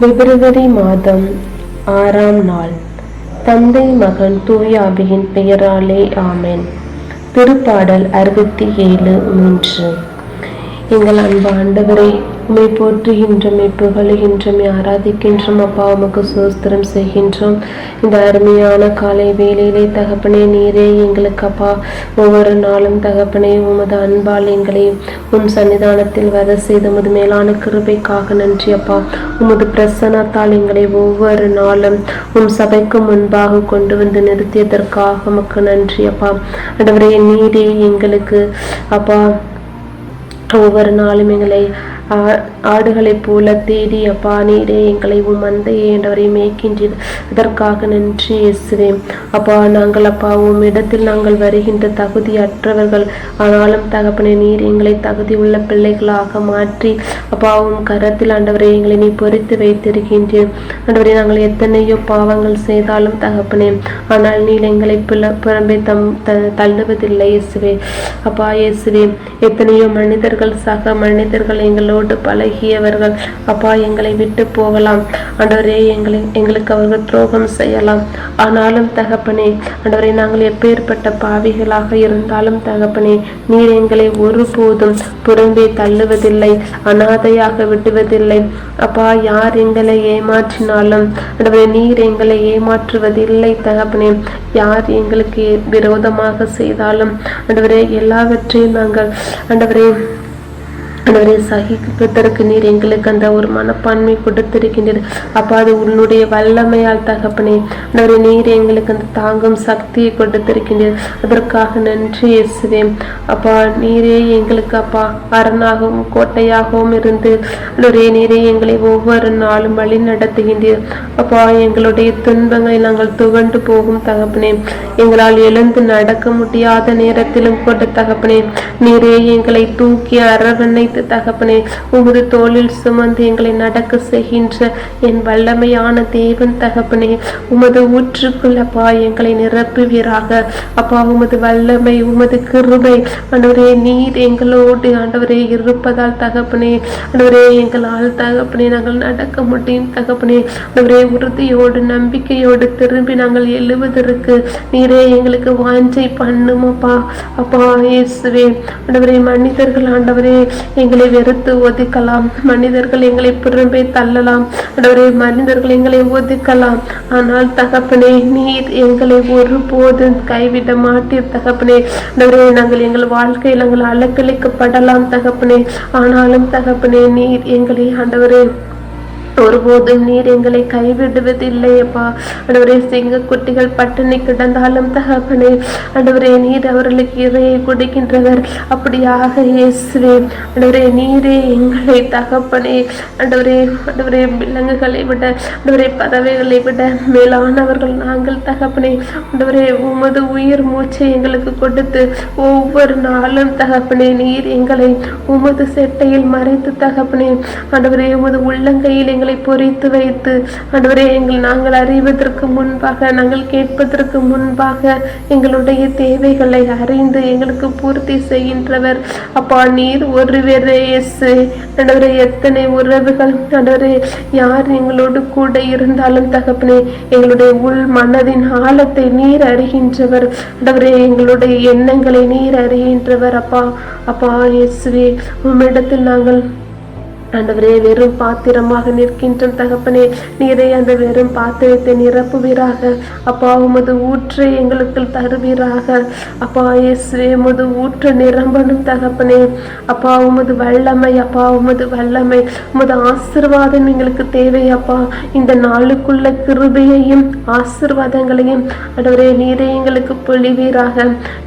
பிப்ரவரி மாதம் ஆறாம் நாள். தந்தை மகன் தூயாபியின் பெயராலே ஆமேன். திருப்பாடல் அறுபத்தி ஏழு மூன்று. எங்கள் அன்பு ஆண்டவரை உமை போற்றுகின்றோம் புகழுகின்றோம் ஆராதிக்கின்றோம். அப்பா உமக்கு சோஸ்திரம் செய்கின்றோம். இந்த அருமையான காலை வேலையிலே தகப்பனே நீரே எங்களுக்கு அப்பா. ஒவ்வொரு நாளும் தகப்பனே உமது அன்பால் எங்களை உம் சன்னிதானத்தில் வர செய்த உமது மேலான கிருபைக்காக நன்றி அப்பா. உமது பிரசன்னத்தால் எங்களை ஒவ்வொரு நாளும் உம் சபைக்கு முன்பாக கொண்டு வந்து நிறுத்தியதற்காக உமக்கு நன்றி அப்பா. அடவரே நீரே எங்களுக்கு அப்பா. ஒவ்வொரு நாளும் எங்களை ஆடுகளைப் போல தேடி அப்பா நீரே எங்களை உம் மந்தையை என்றவரை மேய்க்கின்றீர். அதற்காக நன்றி இயேசுவே. அப்பா நாங்கள் அப்பா உம் இடத்தில் நாங்கள் வருகின்ற தகுதி அற்றவர்கள். ஆனாலும் தகப்பனை நீர் எங்களை தகுதி உள்ள பிள்ளைகளாக மாற்றி அப்பா உம் கரத்தில் ஆண்டவரை எங்களை நீ பொறித்து வைத்திருக்கின்றீர். ஆண்டவரை நாங்கள் எத்தனையோ பாவங்கள் செய்தாலும் தகப்பனே ஆனால் நீர் எங்களை பிள புறம்பே தம் த தள்ளுவதில்லை இயேசுவே. அப்பா இயேசுவே எத்தனையோ மனிதர்கள் சக மனிதர்கள் எங்களோடு பழகியவர்கள் அப்பா எங்களை விட்டு போகலாம். ஆண்டவரே எங்களை எங்களுக்கு அவர்கள் துரோகம் செய்யலாம். ஆனாலும் தகப்பனே ஆண்டவரே நாங்கள் எப்பேற்பட்ட பாவிகளாக இருந்தாலும் தகப்பனே நீர் எங்களை ஒருபோதும் புறம்பே தள்ளுவதில்லை அனாதையாக விடுவதில்லை. அப்பா யார் எங்களை ஏமாற்றினாலும் ஆண்டவரே நீர் எங்களை ஏமாற்றுவதில்லை தகப்பனே. யார் எங்களுக்கு விரோதமாக செய்தாலும் ஆண்டவரே எல்லாவற்றையும் நாங்கள் ஆண்டவரே அன்றே சகிப்பதற்கு நீர் எங்களுக்கு அந்த ஒரு மனப்பான்மை கொடுத்திருக்கின்றீர் அப்பா அது உன்னுடைய வல்லமையால் தகப்பனே அன்றே நீர் எங்களுக்கு அந்த தாங்கும் சக்தியை கொடுத்திருக்கின்றீர் அதற்காக நன்றி இயேசுவே. அப்பா நீரே எங்களுக்கு அப்பா அரணாகவும் கோட்டையாகவும் இருந்து அன்றே நீரே எங்களை ஒவ்வொரு நாளும் வழி நடத்துகின்றீர். அப்பா எங்களுடைய துன்பங்களை நாங்கள் துவண்டு போகும் தகப்பனே எங்களால் எழுந்து நடக்க முடியாத நேரத்திலும் கூட தகப்பனே நீரே எங்களை தூக்கி அரவணைத்து தகப்பனே உமது தோளில் சுமந்து எங்களை நடக்க செய்கின்ற என் வல்லமையான தேவன் தகப்பனே உமது ஊற்றுக்குள் அப்பா எங்களை நிரப்புவீராக. அப்பா உமது வல்லமை உமது கிருபை. அன்றுவரே நீர் எங்களோடு ஆண்டவரே இருப்பதால் தகப்பனே அன்றுவரே எங்களால் தகப்பனே நாங்கள் நடக்க முடியும் தகப்பனே. அன்றுவரே உறுதியோடு நம்பிக்கையோடு திரும்பி நாங்கள் எழுவதற்கு நீரே எங்களுக்கு வாஞ்சை பண்ணுமப்பா அப்பா. இயேசுவே ஆண்டவரே மனிதர்கள் ஆண்டவரே எங்களை வெறுத்து ஒதுக்கலாம். மனிதர்கள் எங்களை புறம்பே தள்ளலாம். அடவரே மனிதர்கள் எங்களை ஒதுக்கலாம். ஆனால் தகப்பனே நீர் எங்களை ஒருபோதும் கைவிட மாட்டீர் தகப்பனே. அடவரே நாங்கள் எங்கள் வாழ்க்கையில் நாங்கள் அலக்களிக்கப்படலாம் தகப்பனே. ஆனாலும் தகப்பனே நீர் எங்களை ஆண்டவரே ஒருபோதும் நீர் எங்களை கைவிடுவதில்லை அப்பா. சிங்க குட்டிகள் பட்டினி கிடந்தாலும் தகப்பனே அடவரே நீர் அவர்களுக்கு இறையை கொடுக்கின்றவர். அப்படியாக இயேசுவே அடவரே நீரே எங்களை தகப்பனே. அடவரே அடவரே விலங்குகளை விட அடவரே பறவைகளை விட மேலானவர்கள் நாங்கள் தகப்பனே. அடவரே உமது உயிர் மூச்சை எங்களுக்கு கொடுத்து ஒவ்வொரு நாளும் தகப்பனே நீர் எங்களை உமது செட்டையில் மறைத்து தகப்பனே. அடவரே உமது உள்ளங்கையில் எங்களை எங்களை பொறித்து வைத்து ஆண்டவரே எங்கள் நாங்கள் அறிவதற்கு முன்பாக நாங்கள் கேட்பதற்கு முன்பாக எங்களுடைய தேவைகளை அறிந்து எங்களுக்கு பூர்த்தி செய்கின்றவர். அப்பா நீர் ஒருவரே இயேசு. ஆண்டவரே எத்தனை உறவுகள் ஆண்டவரே யார் எங்களோடு கூட இருந்தாலும் தகப்பனே எங்களுடைய உள் மனதின் ஆழத்தை நீர் அறிகின்றவர். ஆண்டவரே எங்களுடைய எண்ணங்களை நீர் அறிகின்றவர் அப்பா. அப்பா இயேசுவே உம்மிடத்தில் நாங்கள் ஆண்டவரே வெறும் பாத்திரமாக நிற்கின்ற தகப்பனே நீரே அந்த வெறும் பாத்திரத்தை நிரப்புவீராக. அப்பா உமது ஊற்றை எங்களுக்கு தருவீராக. அப்பா இயேசுவே உமது ஊற்று நிரம்பணும் தகப்பனே. அப்பா உமது வல்லமை அப்பா உமது வல்லமை உமது ஆசிர்வாதம் எங்களுக்கு தேவை அப்பா. இந்த நாளுக்குள்ள கிருபையையும் ஆசிர்வாதங்களையும் ஆண்டவரே நீரே எங்களுக்கு பொழிவீராக.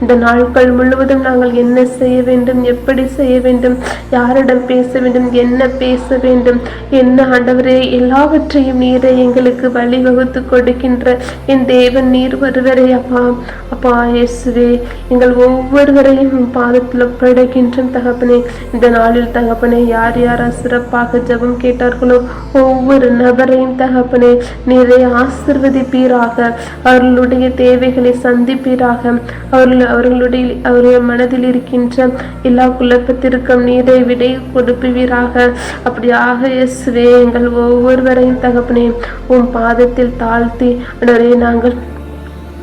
இந்த நாட்கள் முழுவதும் நாங்கள் என்ன செய்ய வேண்டும் எப்படி செய்ய வேண்டும் யாரிடம் பேச வேண்டும் என்ன பேச வேண்டும் என்ன ஆண்டவரே எல்லாவற்றையும் நீரை எங்களுக்கு வழிவகுத்து கொடுக்கின்ற என் தேவன் நீர் வருவரே அப்பா. அப்பா இயேசுவே எங்கள் ஒவ்வொருவரையும் பாதத்தில் படைக்கின்ற தகப்பனே. இந்த நாளில் தகப்பனே யார் யாரா சிறப்பாக ஜெபம் கேட்டார்களோ ஒவ்வொரு நபரையும் தகப்பனே நீரை ஆசிர்வதிப்பீராக. அவர்களுடைய தேவைகளை சந்திப்பீராக. அவர்கள் அவர்களுடைய அவர்கள் மனதில் இருக்கின்ற எல்லா குழப்பத்திற்கும் நீரை விடை கொடுப்பீராக. அப்படியாக இயேசுவே எங்கள் ஒவ்வொருவரையும் தகப்பனே உம் பாதத்தில் தாழ்த்தி அடரே நாங்கள்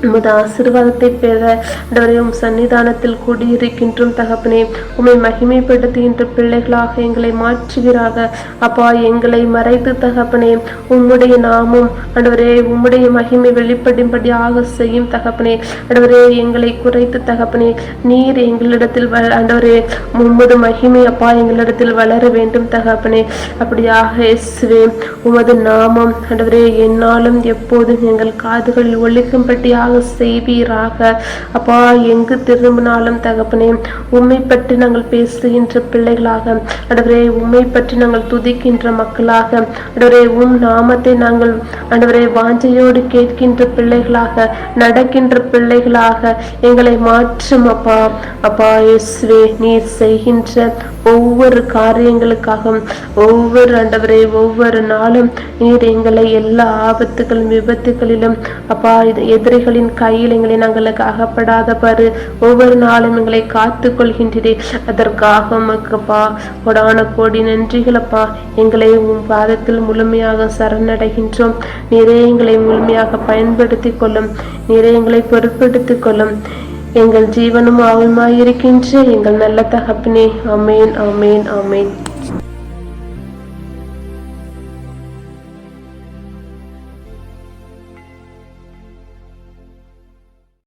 உமது ஆசீர்வாதத்தை பெற ஆண்டவரே உம் சன்னிதானத்தில் கூடியிருக்கின்றோம் தகப்பனே. உம்மை மகிமைப்படுத்துகின்ற பிள்ளைகளாக எங்களை மாற்றுகிறாக அப்பா எங்களை மறைத்து தகப்பனே. உம்முடைய நாமும் ஆண்டவரே உம்முடைய மகிமை வெளிப்படும்படியாக செய்யும் தகப்பனே. ஆண்டவரே எங்களை குறைத்து தகப்பனே. நீர் எங்களிடத்தில் வ- ஆண்டவரே உம்மது மகிமை அப்பா எங்களிடத்தில் வளர வேண்டும் தகப்பனே. அப்படியாக இயேசுவே உமது நாமம் ஆண்டவரே என்னாலும் எப்போதும் எங்கள் காதுகளில் ஒழிக்கும்படியாக செய்வீராக. அப்பா எங்கு திரும்பினாலும் தகப்பனே உண்மை பற்றி நாங்கள் பேசுகின்ற பிள்ளைகளாக. அடவரே உண்மை பற்றி நாங்கள் துதிக்கின்ற மக்களாக. அடவரே உம் நாமத்தை நாங்கள் அடவரே வாஞ்சையோடு கேட்கின்ற பிள்ளைகளாக நடக்கின்ற பிள்ளைகளாக. எங்களை மாற்றும் அப்பா. அப்பா இயேசுவே நீர் செய்கின்ற ஒவ்வொரு காரியங்களுக்காகவும் ஒவ்வொரு ஆண்டவரே ஒவ்வொரு நாளும் நீர் எங்களை எல்லா ஆபத்துகளும் விபத்துகளிலும் அப்பா இது எதிரிகளின் கையில் எங்களை நாங்களுக்கு அகப்படாத பாரு. ஒவ்வொரு நாளும் எங்களை காத்து கொள்கின்றதே அதற்காக உமக்குப்பா கொடான கோடி நன்றிகளப்பா. எங்களை உன் பாதத்தில் முழுமையாக சரணடைகின்றோம். நிறைய எங்களை முழுமையாக பயன்படுத்தி கொள்ளும். நிறைய எங்களை பொருட்படுத்தி கொள்ளும். எங்கள் ஜீவனும் ஆவுமாயிருக்கின்ற எங்கள் நல்ல தகப்பினே அமேன் அமேன் அமேன்